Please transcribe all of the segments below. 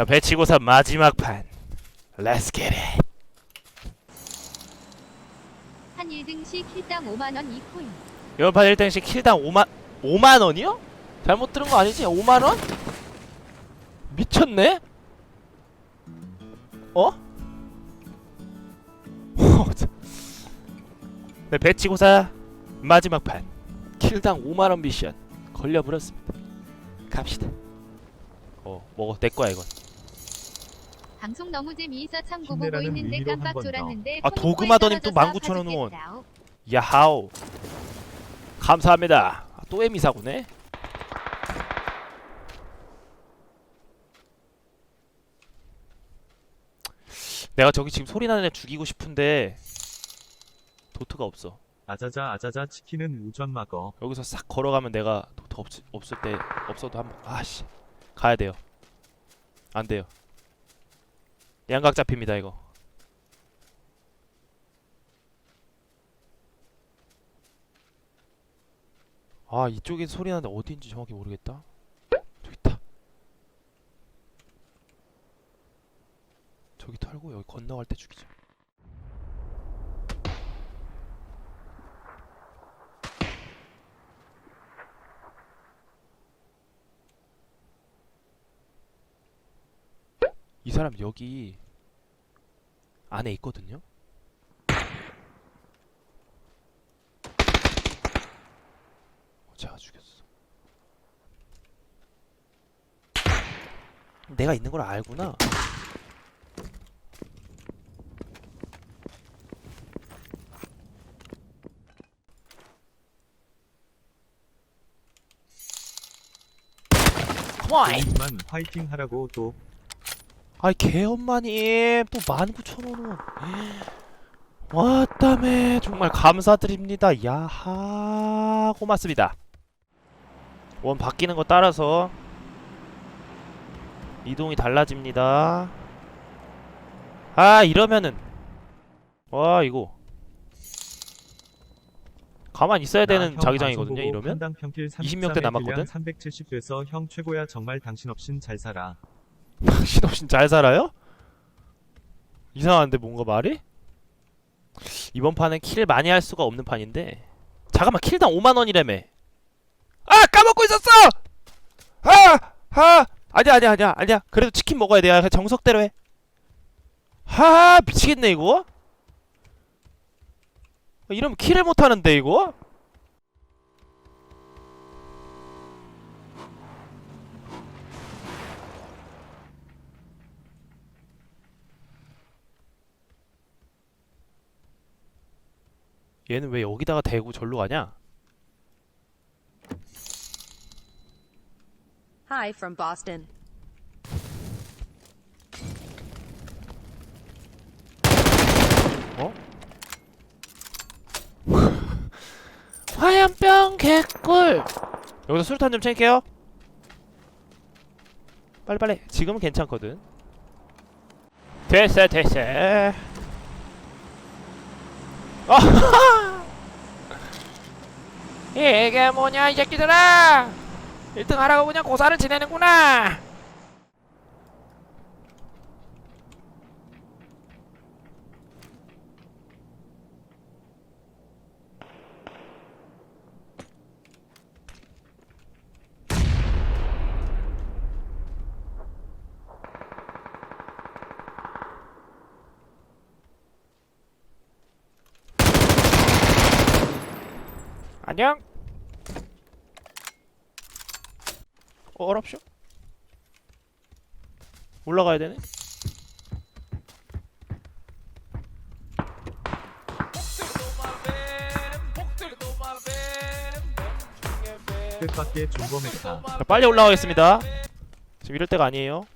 자, 배치고사 마지막 판. Let's get it. 한 1등 시 킬당 5만원 2코인 이번 판 1등씩 킬당 5만 5만 원이요? 잘못 들은 거 아니지? 5만 원? 미쳤네? 어? 네, 배치고사 마지막 판. 킬당 5만 원 미션 걸려버렸습니다. 갑시다. 어, 먹어. 내 거야 이건. 방송 너무 재미있어 참 보고 힘내라는 있는데 의미로 깜빡 한번 더. 졸았는데 아, 도그마더님 또 떨어져서 19,000원 원. 가죽겠다. 야하오. 감사합니다. 아, 또 에미사고네. 내가 저기 지금 소리 나는 애 죽이고 싶은데 도트가 없어. 아자자 아자자 치킨은 우전 막어. 여기서 싹 걸어가면 내가 도트 없, 없을 때 없어도 한번 아씨 가야 돼요. 안 돼요. 양각 잡힙니다 이거. 아 이쪽에 소리 나는데 어디인지 정확히 모르겠다. 저기 있다. 저기 털고 여기 건너갈 때 죽이자. 이 사람 여기 안에 있거든요. 어, 제가 죽였어. 내가 있는 걸 알구나. 만 화이팅 하라고 또 아이 개엄마님 또 19,000원은 왔다매. 정말 감사드립니다. 야하. 고맙습니다. 원 바뀌는 거 따라서 이동이 달라집니다. 아 이러면은. 와 이거. 가만 있어야 되는 자기장이거든요 이러면? 당 평길 20명 대 남았거든? 370 돼서 형 최고야. 정말 당신 없인 잘 살아. 당신 없인 잘 살아요? 이상한데 뭔가 말이? 이번 판은 킬 많이 할 수가 없는 판인데. 잠깐만 킬당 5만 원이라며. 아 까먹고 있었어! 아 아! 아니야 아니야 아니야 아니야. 그래도 치킨 먹어야 돼. 야, 정석대로 해하 미치겠네 이거? 이러면 킬을 못하는데 이거 얘는 왜 여기다가 대고 절로 가냐? Hi from Boston. 화염병 개꿀! 여기서 수류탄 좀 챙길게요. 빨리빨리. 지금은 괜찮거든. 됐어 됐어 이게 뭐냐 이 새끼들아! 1등 하라고 그냥 고사를 지내는구나 안녕 어, 어랍쇼 올라가야 되네 뜻밖의 메타. 자, 빨리 올라가겠습니다. 지금 이럴 때가 아니에요.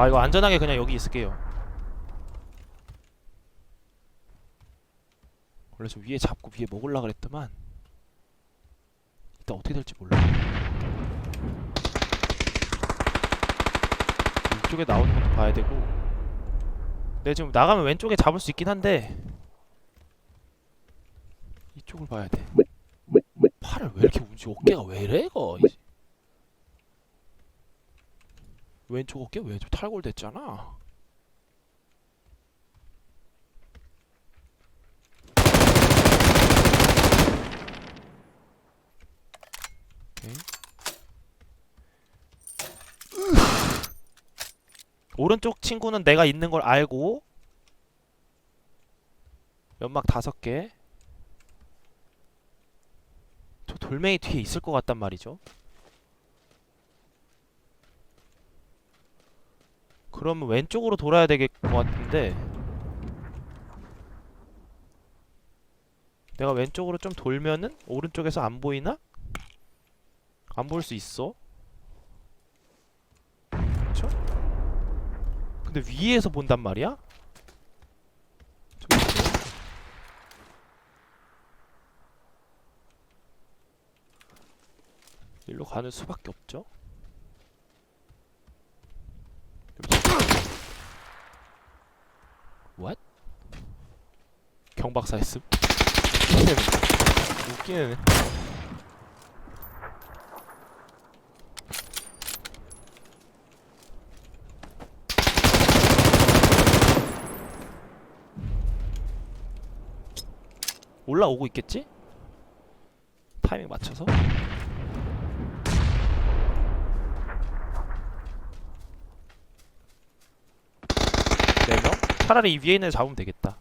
아 이거 안전하게 그냥 여기 있을게요. 원래 저 위에 잡고 위에 먹으려 그랬더만 이따 어떻게 될지 몰라. 이쪽에 나오는 것도 봐야 되고 내 지금 나가면 왼쪽에 잡을 수 있긴 한데 이쪽을 봐야 돼. 팔을 왜 이렇게 움직여? 어깨가 왜 이래 이거? 이- 왼쪽 어깨 왜좀 탈골됐잖아. 오른쪽 친구는 내가 있는 걸 알고 연막 다섯 개. 저 돌멩이 뒤에 있을 것 같단 말이죠. 그러면 왼쪽으로 돌아야 될것 같은데 내가 왼쪽으로 좀 돌면은 오른쪽에서 안 보이나? 안 볼 수 있어. 그쵸? 근데 위에서 본단 말이야? 일로 가는 수밖에 없죠. What? 경박사 했음? 웃기네. 올라오고 있겠지? 타이밍 맞춰서 네 명? 차라리 이 위에 있는 애 잡으면 되겠다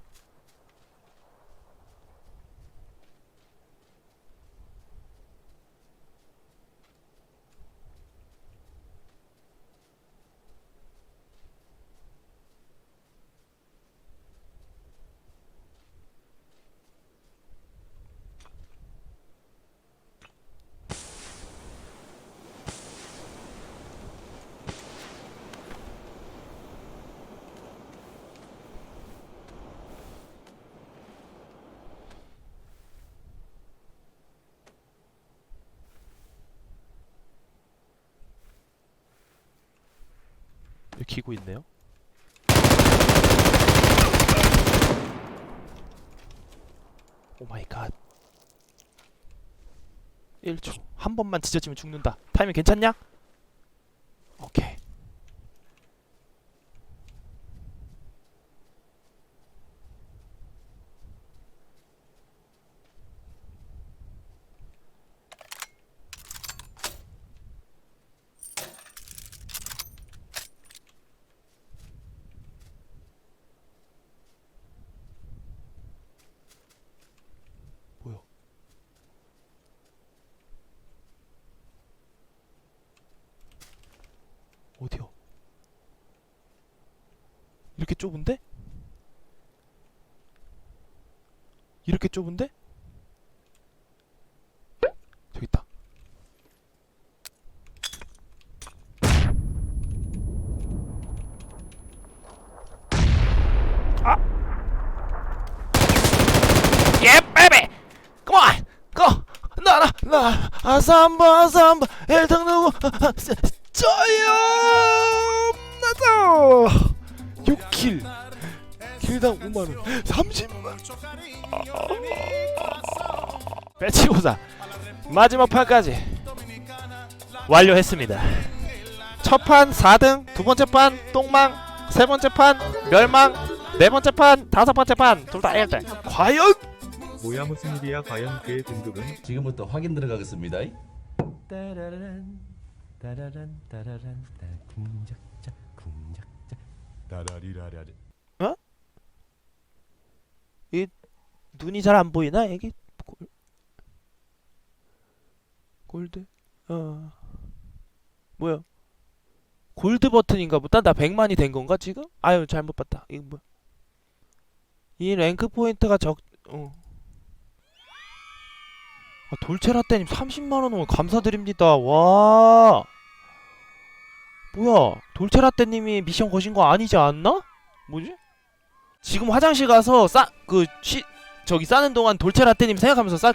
기 기고 있네요. 오 마이 갓. 1초. 한 번만 지져지면 죽는다. 타이밍 괜찮냐? 오케이 뭐야 어디요? 이렇게 좁은데? 이렇게 좁은데? 저기 있다. 아! 예! Come on! Go! 나나 나 아삼바 아삼바 일등 누구 아, 세- 저요 킬당 5만원. 30만 배치고사. 마지막 판까지 완료했습니다. 첫 판 4등 두 번째 판 똥망 세 번째 판 멸망 네 번째 판 다섯 번째 판 둘 다 1등. 과연? 뭐야 무슨 일이야 과연 그의 등급은? 지금부터 확인 들어가겠습니다. 따라란 따라란 따라란 따 궁작자 궁작자 따라리라라리 눈이 잘 안 보이나 애기 골... 골드? 어. 뭐야? 골드 버튼인가 보다 나 100만이 된 건가 지금? 아유 잘못 봤다. 이거 뭐야? 이 랭크 포인트가 적 어. 아, 돌체라떼님 30만 원 감사드립니다. 와. 뭐야? 돌체라떼님이 미션 거신 거 아니지 않나? 뭐지 지금 화장실 가서 싸그쉬 저기 싸는 동안 돌체라떼님 생각하면서 싸